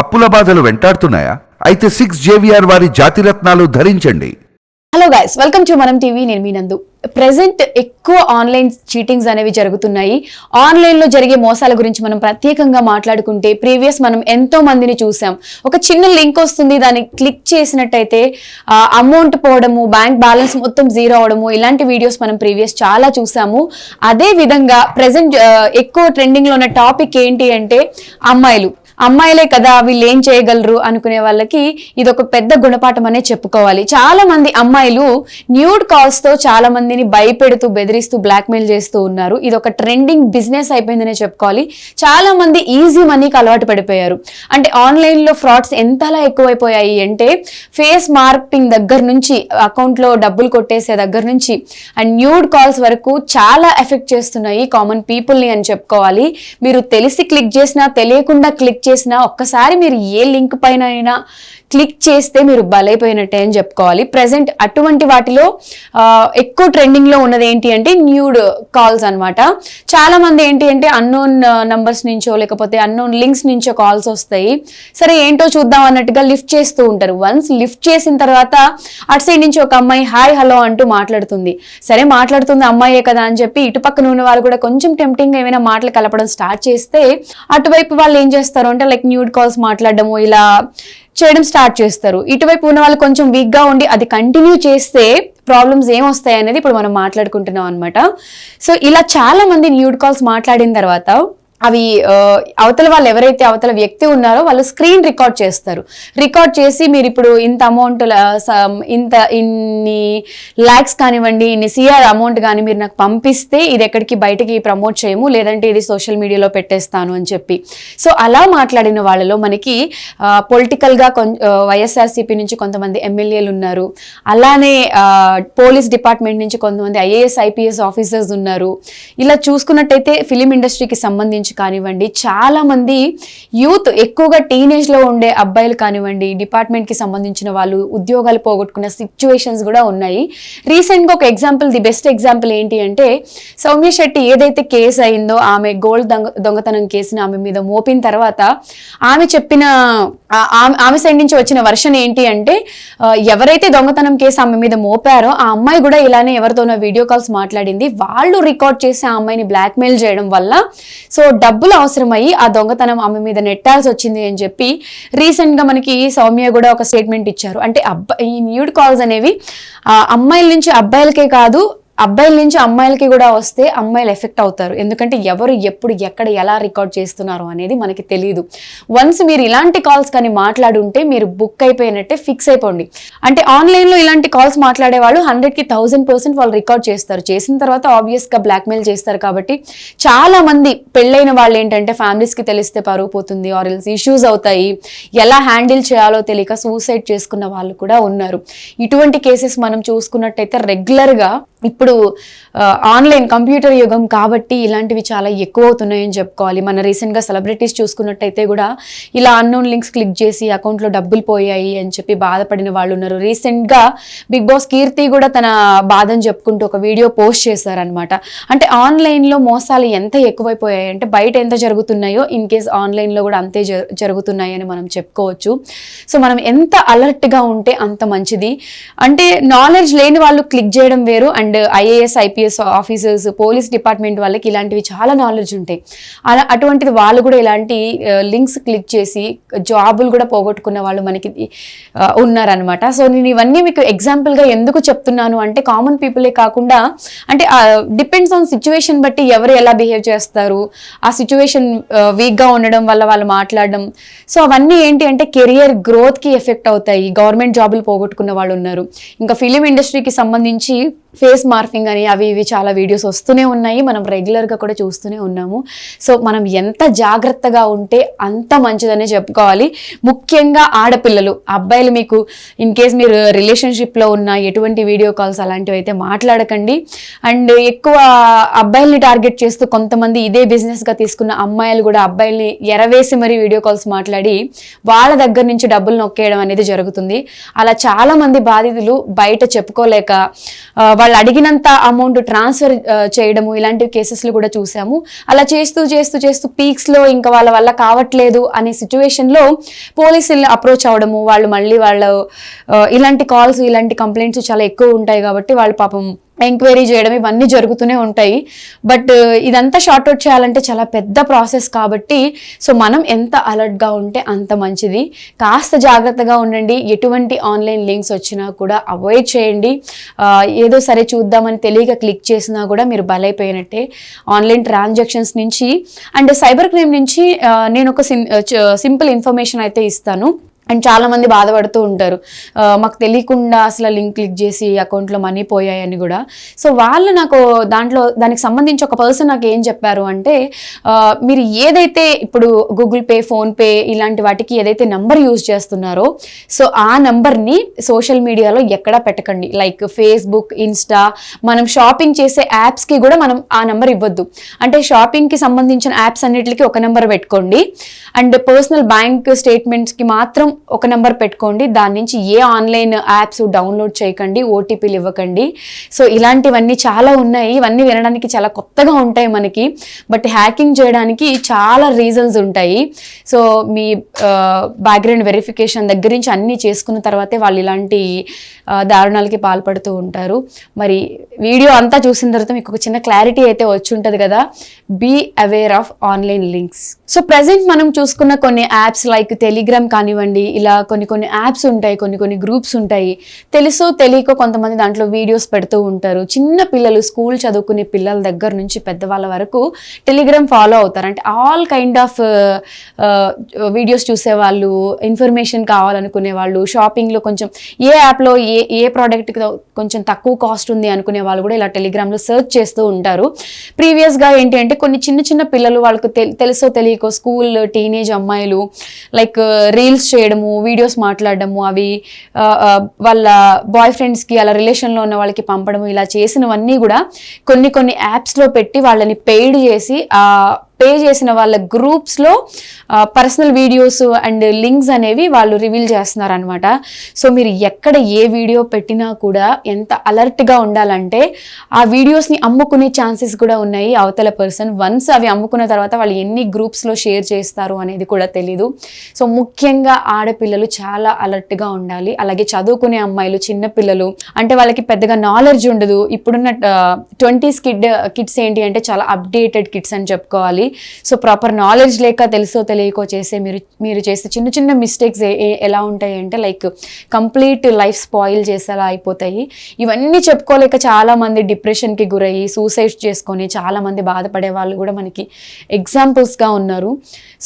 అప్పుల బాధలు వెంటాడుతున్నాయా? అయితే సిక్స్ జేవిఆర్ వారి జాతిరత్నాలు ధరించండి. Hello guys welcome to Manam TV నేను మీ నందు. ప్రజెంట్ ఎక్కువ ఆన్లైన్ చీటింగ్స్ అనేవి జరుగుతున్నాయి. ఆన్లైన్లో జరిగే మోసాల గురించి మనం ప్రత్యేకంగా మాట్లాడుకుంటే ప్రీవియస్ మనం ఎంతో మందిని చూసాం. ఒక చిన్న లింక్ వస్తుంది దాన్ని క్లిక్ చేసినట్టయితే అమౌంట్ పోవడము బ్యాంక్ బ్యాలెన్స్ మొత్తం జీరో అవడము ఇలాంటి వీడియోస్ మనం ప్రీవియస్ చాలా చూసాము. అదే విధంగా ప్రెసెంట్ ఎక్కువ ట్రెండింగ్లో ఉన్న టాపిక్ ఏంటి అంటే అమ్మాయిలు. అమ్మాయిలే కదా వీళ్ళు ఏం చేయగలరు అనుకునే వాళ్ళకి ఇది ఒక పెద్ద గుణపాఠం అనే చెప్పుకోవాలి. చాలా మంది అమ్మాయిలు న్యూడ్ కాల్స్తో చాలా మందిని భయపెడుతూ బెదిరిస్తూ బ్లాక్మెయిల్ చేస్తూ ఉన్నారు. ఇది ఒక ట్రెండింగ్ బిజినెస్ అయిపోయిందనే చెప్పుకోవాలి. చాలా మంది ఈజీ మనీకి అలవాటు పడిపోయారు. అంటే ఆన్లైన్లో ఫ్రాడ్స్ ఎంతలా ఎక్కువైపోయాయి అంటే ఫేస్ మార్పింగ్ దగ్గర నుంచి అకౌంట్లో డబ్బులు కొట్టేసే దగ్గర నుంచి అండ్ న్యూడ్ కాల్స్ వరకు చాలా ఎఫెక్ట్ చేస్తున్నాయి కామన్ పీపుల్ని అని చెప్పుకోవాలి. మీరు తెలిసి క్లిక్ చేసినా తెలియకుండా క్లిక్ చేసినా ఒక్కసారి మీరు ఏ లింక్ పైన అయినా క్లిక్ చేస్తే మీరు బలైపోయినట్టే అని చెప్పుకోవాలి. ప్రజెంట్ అటువంటి వాటిలో ఎక్కువ ట్రెండింగ్లో ఉన్నది ఏంటి అంటే న్యూడ్ కాల్స్ అన్నమాట. చాలామంది ఏంటి అంటే అన్నోన్ నంబర్స్ నుంచో లేకపోతే అన్నోన్ లింక్స్ నుంచో కాల్స్ వస్తాయి. సరే ఏంటో చూద్దాం అన్నట్టుగా లిఫ్ట్ చేస్తూ ఉంటారు. వన్స్ లిఫ్ట్ చేసిన తర్వాత అటు సైడ్ నుంచి ఒక అమ్మాయి హాయ్ హలో అంటూ మాట్లాడుతుంది. సరే మాట్లాడుతుంది అమ్మాయే కదా అని చెప్పి ఇటు పక్కన ఉన్న వాళ్ళు కూడా కొంచెం టెంప్టింగ్ ఏమైనా మాటలు కలపడం స్టార్ట్ చేస్తే అటువైపు వాళ్ళు ఏం చేస్తారు అంటే లైక్ న్యూడ్ కాల్స్ మాట్లాడడము ఇలా చేయడం స్టార్ట్ చేస్తారు. ఇటువైపు ఉన్న వాళ్ళు కొంచెం వీక్గా ఉండి అది కంటిన్యూ చేస్తే ప్రాబ్లమ్స్ ఏం వస్తాయి అనేది ఇప్పుడు మనం మాట్లాడుకుంటున్నాం అనమాట సో ఇలా చాలా మంది న్యూడ్ కాల్స్ మాట్లాడిన తర్వాత అవి అవతల వాళ్ళు ఎవరైతే అవతల వ్యక్తి ఉన్నారో వాళ్ళు స్క్రీన్ రికార్డ్ చేస్తారు. రికార్డ్ చేసి మీరు ఇప్పుడు ఇంత అమౌంట్ ఇంత ఇన్ని ల్యాక్స్ కానివ్వండి ఇన్ని సిఆర్ అమౌంట్ కానీ మీరు నాకు పంపిస్తే ఇది ఎక్కడికి బయటికి ప్రమోట్ చేయము లేదంటే ఇది సోషల్ మీడియాలో పెట్టేస్తాను అని చెప్పి. సో అలా మాట్లాడిన వాళ్ళలో మనకి పొలిటికల్గా కొం వైఎస్ఆర్సీపీ నుంచి కొంతమంది ఎమ్మెల్యేలు ఉన్నారు. అలానే పోలీస్ డిపార్ట్మెంట్ నుంచి కొంతమంది ఐఏఎస్ ఐపీఎస్ ఆఫీసర్స్ ఉన్నారు. ఇలా చూసుకున్నట్టయితే ఫిలిం ఇండస్ట్రీకి సంబంధించి కానివ్వండి చాలామంది యూత్ ఎక్కువగా టీనేజ్లో ఉండే అబ్బాయిలు కానివ్వండి డిపార్ట్మెంట్కి సంబంధించిన వాళ్ళు ఉద్యోగాలు పోగొట్టుకున్న సిచ్యువేషన్స్ కూడా ఉన్నాయి. రీసెంట్గా ఒక ఎగ్జాంపుల్ ది బెస్ట్ ఎగ్జాంపుల్ ఏంటి అంటే సౌమ్య శెట్టి ఏదైతే కేసు అయిందో ఆమె గోల్డ్ దొంగ దొంగతనం కేసుని ఆమె మీద మోపిన తర్వాత ఆమె చెప్పిన ఆమె- ఆమె సైడ్ నుంచి వచ్చిన వర్షన్ ఏంటి అంటే ఎవరైతే దొంగతనం కేసు ఆమె మీద మోపారో ఆ అమ్మాయి కూడా ఇలానే ఎవరితోనో వీడియో కాల్స్ మాట్లాడింది. వాళ్ళు రికార్డ్ చేసి ఆ అమ్మాయిని బ్లాక్మెయిల్ చేయడం వల్ల సో డబ్బులు అవసరమయ్యి ఆ దొంగతనం ఆమె మీద నెట్టాల్సి వచ్చింది అని చెప్పి రీసెంట్గా మనకి సౌమ్య కూడా ఒక స్టేట్మెంట్ ఇచ్చారు. అంటే అబ్బాయి ఈ న్యూడ్ కాల్స్ అనేవి ఆ అమ్మాయిల నుంచి అబ్బాయిలకే కాదు అబ్బాయిల నుంచి అమ్మాయిలకి కూడా వస్తే అమ్మాయిలు ఎఫెక్ట్ అవుతారు. ఎందుకంటే ఎవరు ఎప్పుడు ఎక్కడ ఎలా రికార్డ్ చేస్తున్నారు అనేది మనకి తెలియదు వన్స్ మీరు ఇలాంటి కాల్స్ కానీ మాట్లాడుంటే మీరు బుక్ అయిపోయినట్టే ఫిక్స్ అయిపోండి. అంటే ఆన్లైన్లో ఇలాంటి కాల్స్ మాట్లాడే వాళ్ళు హండ్రెడ్కి థౌసండ్ పర్సెంట్ వాళ్ళు రికార్డ్ చేస్తారు. చేసిన తర్వాత ఆబ్వియస్గా బ్లాక్మెయిల్ చేస్తారు కాబట్టి చాలా మంది పెళ్ళైన వాళ్ళు ఏంటంటే ఫ్యామిలీస్కి తెలిస్తే పరువు పోతుంది ఆర్ ఎల్స్ ఇష్యూస్ అవుతాయి. ఎలా హ్యాండిల్ చేయాలో తెలియక సూసైడ్ చేసుకున్న వాళ్ళు కూడా ఉన్నారు. ఇటువంటి కేసెస్ మనం చూసుకున్నట్టయితే రెగ్యులర్గా ఇప్పుడు ఆన్లైన్ కంప్యూటర్ యుగం కాబట్టి ఇలాంటివి చాలా ఎక్కువ అవుతున్నాయని చెప్పుకోవాలి. మన రీసెంట్గా సెలబ్రిటీస్ చూసుకున్నట్టయితే కూడా ఇలా అన్నోన్ లింక్స్ క్లిక్ చేసి అకౌంట్లో డబ్బులు పోయాయి అని చెప్పి బాధపడిన వాళ్ళు ఉన్నారు. రీసెంట్గా బిగ్ బాస్ కీర్తి కూడా తన బాధను చెప్పుకుంటూ ఒక వీడియో పోస్ట్ చేశారనమాట అంటే ఆన్లైన్లో మోసాలు ఎంత ఎక్కువైపోయాయి అంటే బయట ఎంత జరుగుతున్నాయో ఇన్ కేస్ ఆన్లైన్లో కూడా అంతే జ- జరుగుతున్నాయి అని మనం చెప్పుకోవచ్చు. సో మనం ఎంత అలర్ట్గా ఉంటే అంత మంచిది. అంటే నాలెడ్జ్ లేని వాళ్ళు క్లిక్ చేయడం వేరు and IAS IPS officers police department వాళ్ళకి ఇలాంటివి చాలా నాలెడ్జ్ ఉంటాయి. అలా అటువంటిది వాళ్ళు కూడా ఇలాంటి లింక్స్ క్లిక్ చేసి జాబులు కూడా పోగొట్టుకున్న వాళ్ళు మనకి ఉన్నారనమాట సో నేను ఇవన్నీ మీకు ఎగ్జాంపుల్గా ఎందుకు చెప్తున్నాను అంటే కామన్ పీపులే కాకుండా అంటే డిపెండ్స్ ఆన్ సిచ్యువేషన్ బట్టి ఎవరు ఎలా బిహేవ్ చేస్తారు ఆ సిచ్యువేషన్ వీక్గా ఉండడం వల్ల వాళ్ళు మాట్లాడడం. సో అవన్నీ ఏంటి అంటే కెరియర్ గ్రోత్కి ఎఫెక్ట్ అవుతాయి. గవర్నమెంట్ జాబులు పోగొట్టుకున్న వాళ్ళు ఉన్నారు. ఇంకా ఫిలిం ఇండస్ట్రీకి సంబంధించి ఫేస్ మార్ఫింగ్ అని అవి ఇవి చాలా వీడియోస్ వస్తూనే ఉన్నాయి. మనం రెగ్యులర్గా కూడా చూస్తూనే ఉన్నాము. సో మనం ఎంత జాగ్రత్తగా ఉంటే అంత మంచిదనే చెప్పుకోవాలి. ముఖ్యంగా ఆడపిల్లలు అబ్బాయిలు మీకు ఇన్ కేస్ మీరు రిలేషన్షిప్లో ఉన్న ఎటువంటి వీడియో కాల్స్ అలాంటివి అయితే మాట్లాడకండి. అండ్ ఎక్కువ అబ్బాయిల్ని టార్గెట్ చేస్తూ కొంతమంది ఇదే బిజినెస్గా తీసుకున్న అమ్మాయిలు కూడా అబ్బాయిల్ని ఎరవేసి మరీ వీడియో కాల్స్ మాట్లాడి వాళ్ళ దగ్గర నుంచి డబ్బులు నొక్కేయడం అనేది జరుగుతుంది. అలా చాలామంది బాధితులు బయట చెప్పుకోలేక వాళ్ళు అడిగినంత అమౌంట్ ట్రాన్స్ఫర్ చేయడము ఇలాంటి కేసెస్లు కూడా చూసాము. అలా చేస్తూ చేస్తూ చేస్తూ పీక్స్లో ఇంకా వాళ్ళ వల్ల కావట్లేదు అనే సిచ్యువేషన్లో పోలీసులు అప్రోచ్ అవడము వాళ్ళు మళ్ళీ వాళ్ళు ఇలాంటి కాల్స్ ఇలాంటి కంప్లైంట్స్ చాలా ఎక్కువ ఉంటాయి కాబట్టి వాళ్ళు పాపం ఎంక్వైరీ చేయడం ఇవన్నీ జరుగుతూనే ఉంటాయి. బట్ ఇదంతా షార్ట్ అవుట్ చేయాలంటే చాలా పెద్ద ప్రాసెస్ కాబట్టి సో మనం ఎంత అలర్ట్గా ఉంటే అంత మంచిది. కాస్త జాగ్రత్తగా ఉండండి. ఎటువంటి ఆన్లైన్ లింక్స్ వచ్చినా కూడా అవాయిడ్ చేయండి. ఏదో సరే చూద్దామని తెలియక క్లిక్ చేసినా కూడా మీరు బలైపోయినట్టే. ఆన్లైన్ ట్రాన్సాక్షన్స్ నుంచి అండ్ సైబర్ క్రైమ్ నుంచి నేను ఒక సిం సింపుల్ ఇన్ఫర్మేషన్ అయితే ఇస్తాను. అండ్ చాలామంది బాధపడుతూ ఉంటారు. మాకు తెలియకుండా అసలు లింక్ క్లిక్ చేసి అకౌంట్లో మనీ పోయాయని కూడా. సో వాళ్ళు నాకు దాంట్లో దానికి సంబంధించి ఒక పర్సన్ నాకు ఏం చెప్పారు అంటే మీరు ఏదైతే ఇప్పుడు గూగుల్ పే ఫోన్పే ఇలాంటి వాటికి ఏదైతే నంబర్ యూజ్ చేస్తున్నారో సో ఆ నంబర్ని సోషల్ మీడియాలో ఎక్కడా పెట్టకండి. లైక్ ఫేస్బుక్ ఇన్స్టా మనం షాపింగ్ చేసే యాప్స్కి కూడా మనం ఆ నెంబర్ ఇవ్వద్దు. అంటే షాపింగ్కి సంబంధించిన యాప్స్ అన్నిటికీ ఒక నెంబర్ పెట్టుకోండి. అండ్ పర్సనల్ బ్యాంక్ స్టేట్మెంట్స్కి మాత్రం ఒక నెంబర్ పెట్టుకోండి. దాని నుంచి ఏ ఆన్లైన్ యాప్స్ డౌన్లోడ్ చేయకండి ఓటీపీలు ఇవ్వకండి. సో ఇలాంటివన్నీ చాలా ఉన్నాయి. ఇవన్నీ వినడానికి చాలా కొత్తగా ఉంటాయి మనకి. బట్ హ్యాకింగ్ చేయడానికి చాలా రీజన్స్ ఉంటాయి. సో మీ బ్యాక్గ్రౌండ్ వెరిఫికేషన్ దగ్గర నుంచి అన్నీ చేసుకున్న తర్వాతే వాళ్ళు ఇలాంటి దారుణాలకి పాల్పడుతూ ఉంటారు. మరి వీడియో అంతా చూసిన తర్వాత మీకు ఒక చిన్న క్లారిటీ అయితే వచ్చి ఉంటుంది కదా. Be aware of online links so present మనం చూసుకున్న కొన్ని యాప్స్ లైక్ టెలిగ్రామ్ కానివ్వండి ఇలా కొన్ని కొన్ని యాప్స్ ఉంటాయి కొన్ని కొన్ని గ్రూప్స్ ఉంటాయి. తెలుసో తెలియకో కొంతమంది దాంట్లో వీడియోస్ పెడుతూ ఉంటారు. చిన్న పిల్లలు స్కూల్ చదువుకునే పిల్లల దగ్గర నుంచి పెద్దవాళ్ళ వరకు టెలిగ్రామ్ ఫాలో అవుతారు. అంటే ఆల్ కైండ్ ఆఫ్ వీడియోస్ చూసేవాళ్ళు ఇన్ఫర్మేషన్ కావాలనుకునే వాళ్ళు షాపింగ్లో కొంచెం ఏ యాప్లో ఏ ఏ ప్రోడక్ట్ కొంచెం తక్కువ కాస్ట్ ఉంది అనుకునే వాళ్ళు కూడా ఇలా టెలిగ్రామ్లో సెర్చ్ చేస్తూ ఉంటారు. ప్రీవియస్గా ఏంటి అంటే కొన్ని చిన్న చిన్న పిల్లలు వాళ్ళకు తెలుసో తెలియకో స్కూల్ టీనేజ్ అమ్మాయిలు లైక్ రీల్స్ uh, చేయడము వీడియోస్ మాట్లాడడము అవి వాళ్ళ బాయ్ ఫ్రెండ్స్కి అలా రిలేషన్లో ఉన్న వాళ్ళకి పంపడము ఇలా చేసినవన్నీ కూడా కొన్ని కొన్ని యాప్స్లో పెట్టి వాళ్ళని పెయిడ్ చేసి ఆ పే చేసిన వాళ్ళ గ్రూప్స్లో పర్సనల్ వీడియోస్ అండ్ లింక్స్ అనేవి వాళ్ళు రివీల్ చేస్తున్నారు అనమాట సో మీరు ఎక్కడ ఏ వీడియో పెట్టినా కూడా ఎంత అలర్ట్గా ఉండాలంటే ఆ వీడియోస్ని అమ్ముకునే ఛాన్సెస్ కూడా ఉన్నాయి. అవతల పర్సన్ వన్స్ అవి అమ్ముకున్న తర్వాత వాళ్ళు ఎన్ని గ్రూప్స్లో షేర్ చేస్తారు అనేది కూడా తెలీదు. సో ముఖ్యంగా ఆడపిల్లలు చాలా అలర్ట్గా ఉండాలి. అలాగే చదువుకునే అమ్మాయిలు చిన్నపిల్లలు అంటే వాళ్ళకి పెద్దగా నాలెడ్జ్ ఉండదు. ఇప్పుడున్న ట్వంటీస్ కిడ్ కిడ్స్ ఏంటి అంటే చాలా అప్డేటెడ్ కిడ్స్ అని చెప్పుకోవాలి. సో ప్రాపర్ నాలెడ్జ్ లేక తెలుసో తెలియకో చేసే మీరు మీరు చేసే చిన్న చిన్న మిస్టేక్స్ ఎలా ఉంటాయి అంటే లైక్ కంప్లీట్ లైఫ్ స్పాయిల్ చేసేలా అయిపోతాయి. ఇవన్నీ చెప్పుకోలేక చాలా మంది డిప్రెషన్కి గురయ్యి సూసైడ్ చేసుకొని చాలా మంది బాధపడే వాళ్ళు కూడా మనకి ఎగ్జాంపుల్స్గా ఉన్నారు.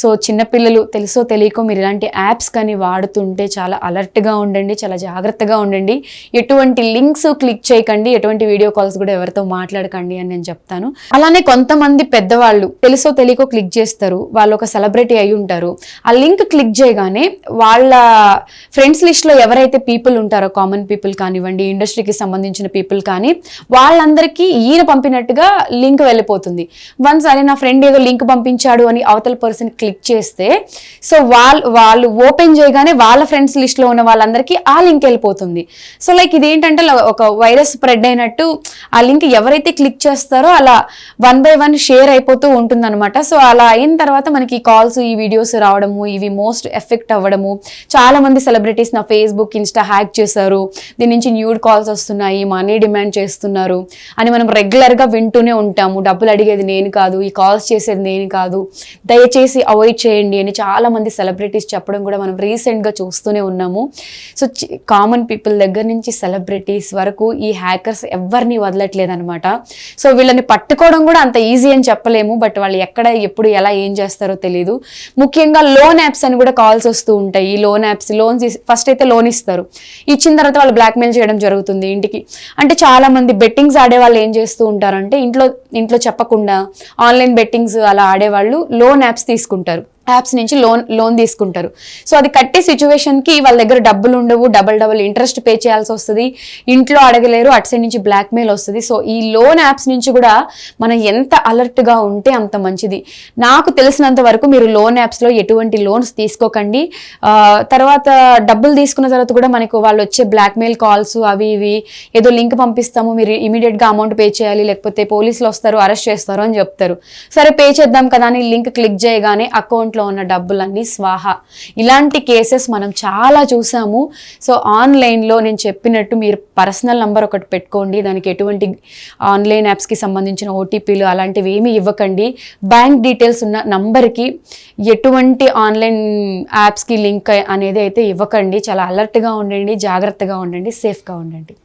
సో చిన్నపిల్లలు తెలుసో తెలియకో మీరు ఇలాంటి యాప్స్ కానీ వాడుతుంటే చాలా అలర్ట్గా ఉండండి చాలా జాగ్రత్తగా ఉండండి. ఎటువంటి లింక్స్ క్లిక్ చేయకండి ఎటువంటి వీడియో కాల్స్ కూడా ఎవరితో మాట్లాడకండి అని నేను చెప్తాను. అలానే కొంతమంది పెద్దవాళ్ళు తెలుసో తెలియకో క్లిక్ చేస్తారు వాళ్ళు ఒక సెలబ్రిటీ అయి ఉంటారు. ఆ లింక్ క్లిక్ చేయగానే వాళ్ళ ఫ్రెండ్స్ లిస్ట్లో ఎవరైతే పీపుల్ ఉంటారో కామన్ పీపుల్ కానివ్వండి ఇండస్ట్రీకి సంబంధించిన పీపుల్ కానీ వాళ్ళందరికీ ఈయన పంపినట్టుగా లింక్ వెళ్ళిపోతుంది. వన్స్ అరే నా ఫ్రెండ్ ఏదో లింక్ పంపించాడు అని అవతల పర్సన్ క్లిక్ చేస్తే సో వాళ్ళు వాళ్ళు ఓపెన్ చేయగానే వాళ్ళ ఫ్రెండ్స్ లిస్ట్లో ఉన్న వాళ్ళందరికీ ఆ లింక్ వెళ్ళిపోతుంది. సో లైక్ ఇదేంటంటే ఒక వైరస్ స్ప్రెడ్ అయినట్టు ఆ లింక్ ఎవరైతే క్లిక్ చేస్తారో అలా వన్ బై వన్ షేర్ అయిపోతూ ఉంటుంది అనమాట సో అలా అయిన తర్వాత మనకి కాల్స్ ఈ వీడియోస్ రావడము ఇవి మోస్ట్ ఎఫెక్ట్ అవ్వడము. చాలా మంది సెలబ్రిటీస్ నా ఫేస్బుక్ ఇన్స్టా హ్యాక్ చేశారు. దీని నుంచి న్యూడ్ కాల్స్ వస్తున్నాయి మనీ డిమాండ్ చేస్తున్నారు అని మనం రెగ్యులర్గా వింటూనే ఉంటాము. డబ్బులు అడిగేది నేను కాదు ఈ కాల్స్ చేసేది నేను కాదు. దయచేసి అవాయిడ్ చేయండి అని చాలా మంది సెలబ్రిటీస్ చెప్పడం కూడా మనం రీసెంట్గా చూస్తూనే ఉన్నాము. సో కామన్ పీపుల్ దగ్గర నుంచి సెలబ్రిటీస్ వరకు ఈ హ్యాకర్స్ ఎవరిని వదలట్లేదు అనమాట సో వీళ్ళని పట్టుకోవడం కూడా అంత ఈజీ అని చెప్పలేము బట్ వాళ్ళు ఎక్కడ ఎప్పుడు ఎలా ఏం చేస్తారో తెలియదు ముఖ్యంగా లోన్ యాప్స్ అని కూడా కాల్స్ వస్తూ ఉంటాయి. ఈ లోన్ యాప్స్ లోన్స్ ఫస్ట్ అయితే లోన్ ఇస్తారు. ఇచ్చిన తర్వాత వాళ్ళు బ్లాక్మెయిల్ చేయడం జరుగుతుంది ఇంటికి. అంటే చాలా మంది బెట్టింగ్స్ ఆడే వాళ్ళు ఏం చేస్తూ ఉంటారంటే ఇంట్లో ఇంట్లో చెప్పకుండా ఆన్లైన్ బెట్టింగ్స్ అలా ఆడేవాళ్ళు లోన్ యాప్స్ తీసుకుంటారు. యాప్స్ నుంచి లోన్ లోన్ తీసుకుంటారు. సో అది కట్టే సిచ్యువేషన్కి వాళ్ళ దగ్గర డబ్బులు ఉండవు డబల్ డబల్ ఇంట్రెస్ట్ పే చేయాల్సి వస్తుంది. ఇంట్లో అడగలేరు అటు సైడ్ నుంచి బ్లాక్మెయిల్ వస్తుంది. సో ఈ లోన్ యాప్స్ నుంచి కూడా మనం ఎంత అలర్ట్గా ఉంటే అంత మంచిది. నాకు తెలిసినంత వరకు మీరు లోన్ యాప్స్లో ఎటువంటి లోన్స్ తీసుకోకండి. తర్వాత డబ్బులు తీసుకున్న తర్వాత కూడా మనకు వాళ్ళు వచ్చే బ్లాక్మెయిల్ కాల్స్ అవి ఇవి ఏదో లింక్ పంపిస్తాము మీరు ఇమీడియట్గా అమౌంట్ పే చేయాలి లేకపోతే పోలీసులు వస్తారు అరెస్ట్ చేస్తారు అని చెప్తారు. సరే పే చేద్దాం కదా అని లింక్ క్లిక్ చేయగానే అకౌంట్ అకౌంట్లో ఉన్న డబ్బులన్నీ స్వాహ. ఇలాంటి కేసెస్ మనం చాలా చూసాము. సో ఆన్లైన్లో నేను చెప్పినట్టు మీరు పర్సనల్ నంబర్ ఒకటి పెట్టుకోండి. దానికి ఎటువంటి ఆన్లైన్ యాప్స్కి సంబంధించిన ఓటీపీలు అలాంటివి ఏమీ ఇవ్వకండి. బ్యాంక్ డీటెయిల్స్ ఉన్న నంబర్కి ఎటువంటి ఆన్లైన్ యాప్స్కి లింక్ అనేది అయితే ఇవ్వకండి. చాలా అలర్ట్గా ఉండండి జాగ్రత్తగా ఉండండి సేఫ్గా ఉండండి.